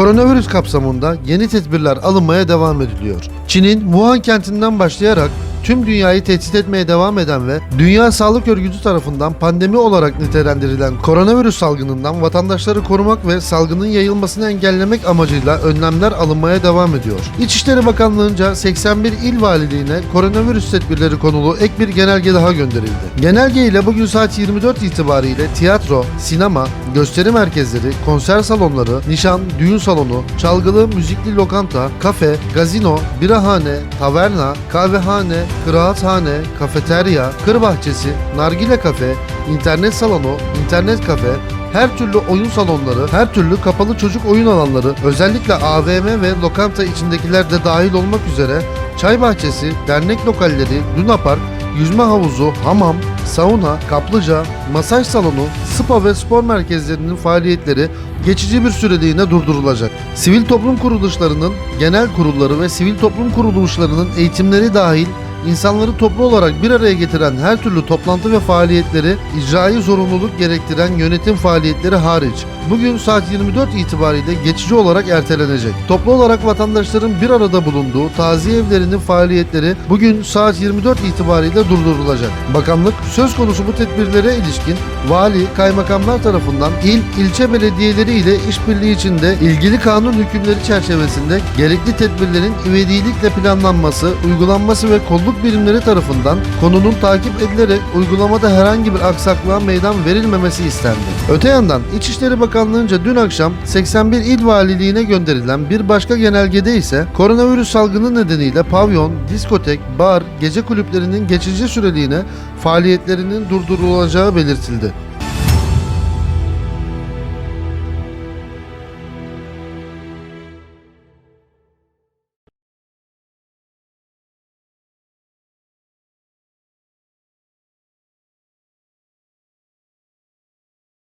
Koronavirüs kapsamında yeni tedbirler alınmaya devam ediliyor. Çin'in Wuhan kentinden başlayarak tüm dünyayı tehdit etmeye devam eden ve Dünya Sağlık Örgütü tarafından pandemi olarak nitelendirilen koronavirüs salgınından vatandaşları korumak ve salgının yayılmasını engellemek amacıyla önlemler alınmaya devam ediyor. İçişleri Bakanlığı'nca 81 il valiliğine koronavirüs tedbirleri konulu ek bir genelge daha gönderildi. Genelge ile bugün saat 24 itibariyle tiyatro, sinema, gösteri merkezleri, konser salonları, nişan, düğün salonu, çalgılı müzikli lokanta, kafe, gazino, birahane, taverna, kahvehane, kıraathane, kafeterya, kır bahçesi, nargile kafe, internet salonu, internet kafe, her türlü oyun salonları, her türlü kapalı çocuk oyun alanları, özellikle AVM ve lokanta içindekiler de dahil olmak üzere çay bahçesi, dernek lokalleri, Luna Park, yüzme havuzu, hamam, sauna, kaplıca, masaj salonu, spa ve spor merkezlerinin faaliyetleri geçici bir süreliğine durdurulacak. Sivil toplum kuruluşlarının genel kurulları ve sivil toplum kuruluşlarının eğitimleri dahil insanları toplu olarak bir araya getiren her türlü toplantı ve faaliyetleri icraî zorunluluk gerektiren yönetim faaliyetleri hariç bugün saat 24 itibariyle geçici olarak ertelenecek. Toplu olarak vatandaşların bir arada bulunduğu taziye evlerinin faaliyetleri bugün saat 24 itibariyle durdurulacak. Bakanlık söz konusu bu tedbirlere ilişkin vali, kaymakamlar tarafından il, ilçe belediyeleri ile işbirliği içinde ilgili kanun hükümleri çerçevesinde gerekli tedbirlerin ivedilikle planlanması, uygulanması ve kolluk birimleri tarafından konunun takip edilerek uygulamada herhangi bir aksaklığa meydan verilmemesi istendi. Öte yandan İçişleri Bakanlığı'nca dün akşam 81 il valiliğine gönderilen bir başka genelgede ise koronavirüs salgını nedeniyle pavyon, diskotek, bar, gece kulüplerinin geçici süreliğine faaliyetlerinin durdurulacağı belirtildi.